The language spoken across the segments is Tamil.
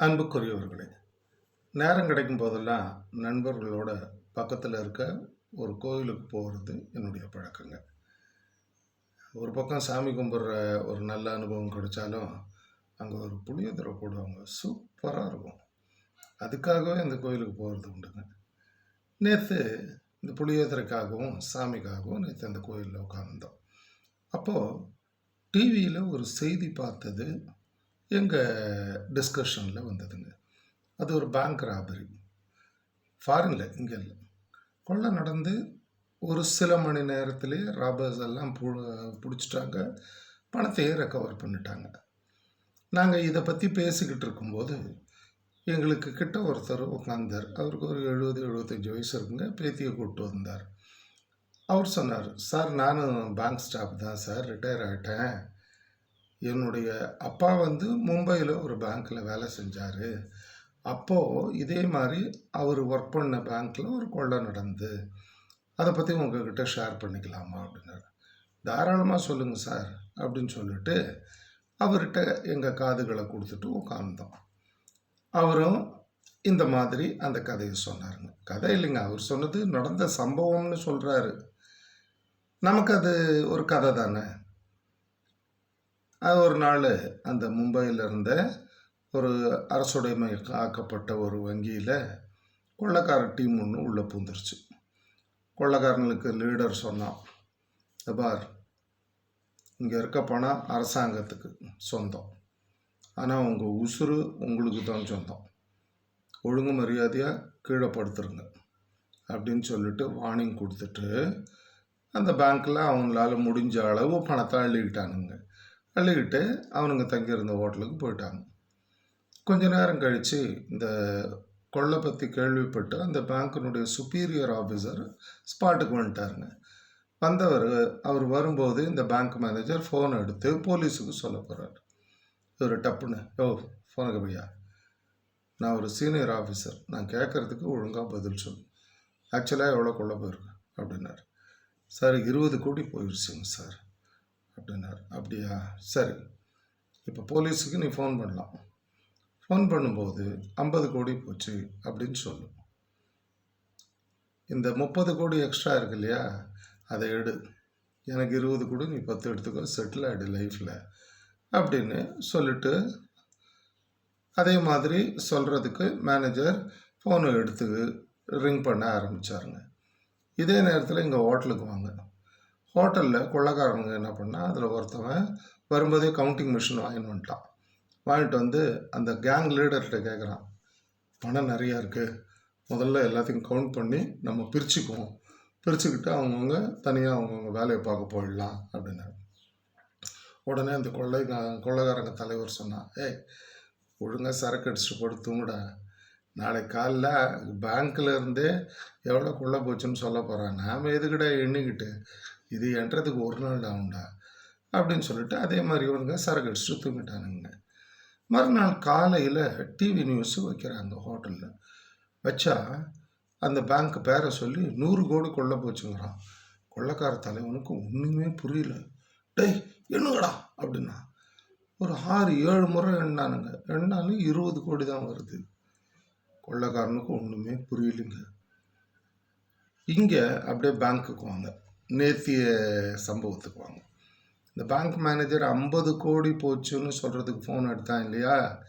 அன்புக்குரியவர்களே நேரம் கிடைக்கும் போதெல்லாம் நண்பர்களோட பக்கத்தில் இருக்க ஒரு கோயிலுக்கு போகிறது என்னுடைய பழக்கங்க. ஒரு பக்கம் சாமி கும்பிட்ற ஒரு நல்ல அனுபவம் கிடைச்சாலும் அங்கே ஒரு புளியோதரை போடுவாங்க. சூப்பராக இருக்கும். அதுக்காகவே இந்த கோயிலுக்கு போகிறது உண்டுங்க. நேற்று இந்த புளியோதரைக்காகவும் சாமிக்காகவும் நேற்று அந்த கோயிலில் உட்கார்ந்தோம். அப்போது டிவியில் ஒரு செய்தி பார்த்தது. எங்கள் டிஸ்கஷனில் வந்ததுங்க. அது ஒரு பேங்க் ராபரி ஃபாரினில் இங்கே இல்லை. கொள்ளை நடந்து ஒரு சில மணி நேரத்திலே ராபர்ஸ் எல்லாம் பு பிடிச்சிட்டாங்க. பணத்தையே ரெக்கவர் பண்ணிட்டாங்க. நாங்கள் இதை பற்றி பேசிக்கிட்டு இருக்கும்போது எங்களுக்கு கிட்ட ஒருத்தர் உட்காந்தார் அவருக்கு ஒரு எழுபது எழுபத்தஞ்சி வயசு இருக்குங்க. பேத்தியை கூப்பிட்டு வந்தார். அவர் சொன்னார் சார் நானும் பேங்க் ஸ்டாஃப் தான் சார். ரிட்டையர் ஆகிட்டேன் என்னுடைய அப்பா வந்து மும்பையில் ஒரு பேங்க்கில் வேலை செஞ்சார். அப்போது இதே மாதிரி அவர் ஒர்க் பண்ண பேங்க்கில் ஒரு கொள்ளை நடந்து அதை பற்றி உங்ககிட்ட ஷேர் பண்ணிக்கலாமா அப்படின்னாரு. தாராளமாக சொல்லுங்கள் சார் அப்படின்னு சொல்லிட்டு அவர்கிட்ட எங்கள் காதுகளை கொடுத்துட்டு உட்காந்தோம் அவரும் இந்த மாதிரி அந்த கதையை சொன்னாருங்க. கதை இல்லைங்க அவர் சொன்னது நடந்த சம்பவம்னு சொல்கிறாரு நமக்கு அது ஒரு கதை தானே? அது ஒரு நாள் அந்த மும்பையில் இருந்த ஒரு அரசுடைமை ஆக்கப்பட்ட ஒரு வங்கியில் கொள்ளக்கார டீம் ஒன்று உள்ளே பூந்துருச்சு. கொள்ளக்காரங்களுக்கு லீடர் சொன்னான் "இந்த பார் இங்கே இருக்க பணம் அரசாங்கத்துக்கு சொந்தம். ஆனால் உங்கள் உசுறு உங்களுக்கு தான் சொந்தம். ஒழுங்கு மரியாதையாக கீழே படுத்துருங்க அப்படின்னு சொல்லிட்டு வார்னிங் கொடுத்துட்டு அந்த பேங்க்கில் அவங்களால முடிஞ்ச அளவு பணத்தை அள்ளிக்கிட்டானுங்க அள்ளிக்கிட்டு அவனுங்க தங்கியிருந்த ஹோட்டலுக்கு போயிட்டாங்க. கொஞ்ச நேரம் கழித்து இந்த கொள்ளை பற்றி கேள்விப்பட்டு அந்த பேங்க்கினுடைய சுப்பீரியர் ஆஃபீஸர் ஸ்பாட்டுக்கு வந்துட்டாருங்க. வந்தவர் அவர் வரும்போது இந்த பேங்க் மேனேஜர் ஃபோன் எடுத்து போலீஸுக்கு சொல்ல போகிறார் இவர் டப்புன்னு ஓ ஃபோனுக்கு பையா நான் ஒரு சீனியர் ஆஃபீஸர் நான் கேட்குறதுக்கு ஒழுங்காக பதில் சொல்லு. ஆக்சுவலாக எவ்வளோ கொள்ள போயிருக்கு? அப்படின்னாரு. சார் இருபது கோடி போயிடுச்சுங்க சார். அப்படின்னார். அப்படியா? சரி. இப்போ போலீஸுக்கு நீ ஃபோன் பண்ணலாம். ஃபோன் பண்ணும்போது ஐம்பது கோடி போச்சு அப்படின்னு சொல்லு. இந்த முப்பது கோடி எக்ஸ்ட்ரா இருக்கு இல்லையா? அதை எடு. எனக்கு இருபது கோடி நீ பத்து எடுத்துக்கோ. செட்டில் ஆகிடு லைஃப்பில் அப்படின்னு சொல்லிட்டு அதே மாதிரி சொல்கிறதுக்கு மேனேஜர் ஃபோனை எடுத்து ரிங் பண்ண ஆரம்பித்தாருங்க இதே நேரத்தில் இங்கே ஹோட்டலுக்கு வாங்க. ஹோட்டலில் கொள்ளக்காரங்க என்ன பண்ணால் அதில் ஒருத்தவன் வரும்போதே கவுண்டிங் மிஷின் வாங்கின்னு வந்துட்டான். வாங்கிட்டு வந்து அந்த கேங் லீடர்கிட்ட கேட்குறான் பணம் நிறையா இருக்குது முதல்ல எல்லாத்தையும் கவுண்ட் பண்ணி நம்ம பிரிச்சுக்குவோம். பிரிச்சுக்கிட்டு அவங்கவுங்க தனியாக அவங்கவுங்க வேலையை பார்க்க போயிடலாம் அப்படின்னாரு. உடனே அந்த கொள்ளை கொள்ளைக்காரங்க தலைவர் சொன்னான் ஏய் ஒழுங்காக சரக்கு அடிச்சுட்டு போட்டு தூங்குடா. நாளைக்கு காலைல பேங்க்கில் இருந்தே எவ்வளோ கொள்ளை போச்சுன்னு சொல்ல போகிறான் நாம் எதுக்கிட்ட எண்ணிக்கிட்டு? இது என்றதுக்கு ஒரு நாள் ஆகும்டா அப்படின்னு சொல்லிட்டு அதே மாதிரி இவனுங்க சரக்கு அடிச்சுட்டு தூங்கிட்டானுங்க. மறுநாள் காலையில் டிவி நியூஸ் வைக்கிறாங்க ஹோட்டலில் வச்சா அந்த பேங்க் பேரை சொல்லி நூறு கோடி கொள்ள போச்சுங்கிறான். கொள்ளைக்கார தலைவனுக்கு ஒன்றுமே புரியல. டேய் எண்ணுங்கடா அப்படின்னா ஒரு ஆறு ஏழு முறை எண்ணானுங்க. எண்ணாலும் இருபது கோடி தான் வருது. கொள்ளக்காரனுக்கு ஒன்றுமே புரியலைங்க. இங்கே அப்படியே பேங்க்குக்கு வாங்க. நேத்திய சம்பவத்துக்கு வாங்க. இந்த பேங்க் மேனேஜர் ஐம்பது கோடி போச்சுன்னு சொல்கிறதுக்கு ஃபோன் எடுத்தான் இல்லையா?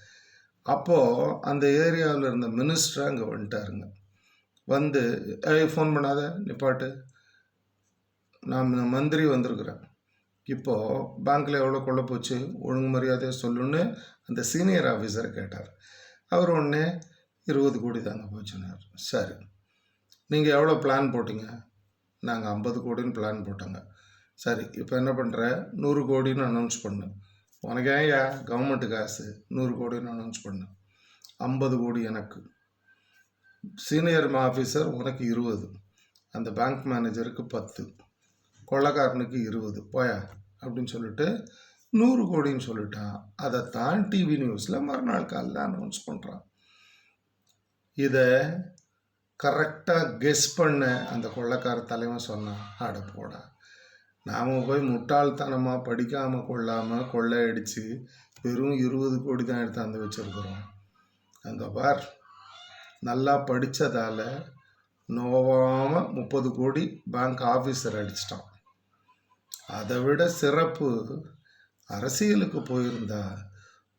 அப்போது அந்த ஏரியாவில் இருந்த மினிஸ்டர் அங்கே வந்துட்டாருங்க. வந்து ஏய் ஃபோன் பண்ணாத நிப்பாட்டு. நான் மந்திரி வந்திருக்கிறேன். இப்போது பேங்க்கில் எவ்வளோ கொள்ள போச்சு? ஒழுங்கு மரியாதையாக சொல்லுன்னு அந்த சீனியர் ஆஃபீஸரை கேட்டார். அவர் உடனே இருபது கோடி தாங்க போச்சுன்னார். சரி. நீங்கள் எவ்வளோ பிளான் போட்டிங்க? நாங்கள் ஐம்பது கோடின்னு பிளான் போட்டோங்க. சரி இப்போ என்ன பண்ணுற நூறு கோடின்னு அனௌன்ஸ் பண்ணு. உனக்கு ஏன்யா? கவர்மெண்ட்டு காசு. நூறு கோடின்னு அனௌன்ஸ் பண்ணு. ஐம்பது கோடி எனக்கு. சீனியர் ஆஃபீஸர் உனக்கு இருபது. அந்த பேங்க் மேனேஜருக்கு பத்து. கொள்ளக்காரனுக்கு இருபது. போயா? அப்படின்னு சொல்லிட்டு நூறு கோடின்னு சொல்லிட்டான். அதை தான் டிவி நியூஸில் மறுநாள் காலையில் அனௌன்ஸ் பண்ணுறான் இதை கரெக்டாக கெஸ் பண்ண அந்த கொள்ளக்கார தலைவன் சொன்னான் அட போடா. நாம் போய் முட்டாள்தனமாக படிக்காமல் கொள்ளாமல் கொள்ளையடிச்சு வெறும் இருபது கோடி தான் எடுத்தாந்து வச்சுருக்குறோம். அங்கே பார். நல்லா படித்ததால் நோவாமல் முப்பது கோடி பேங்க் ஆஃபீஸர் அடிச்சிட்டான். அதை விட சிறப்பு அரசியலுக்கு போயிருந்தா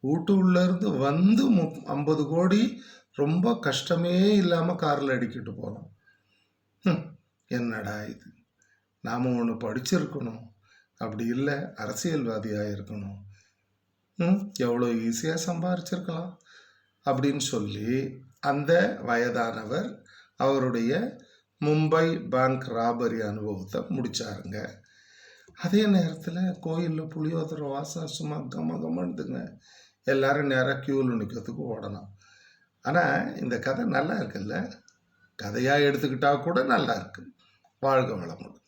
வீட்டு உள்ளேருந்து வந்து மு ஐம்பது கோடி ரொம்ப கஷ்டமே இல்லாமல் காரில் அடிக்கிட்டு போகிறோம் என்னடா இது? நாம் ஒன்று படிச்சிருக்கணும். அப்படி இல்லை அரசியல்வாதியாக இருக்கணும். ம் எவ்வளோ ஈஸியாக சம்பாரிச்சிருக்கலாம். அப்படின்னு சொல்லி அந்த வயதானவர் அவருடைய மும்பை பேங்க் ராபரி அனுபவத்தை முடிச்சாருங்க. அதே நேரத்தில் கோயிலில் புளியோதரை வாசம் சும்மா கம கமன்னுதுங்க எல்லாரும் நேராக க்யூவில் நிற்கிறதுக்கு ஓடணும். ஆனால் இந்த கதை நல்லா இருக்குல்ல? கதையாக எடுத்துக்கிட்டால் கூட நல்லா இருக்கு. வாழ்க வளமுடன்.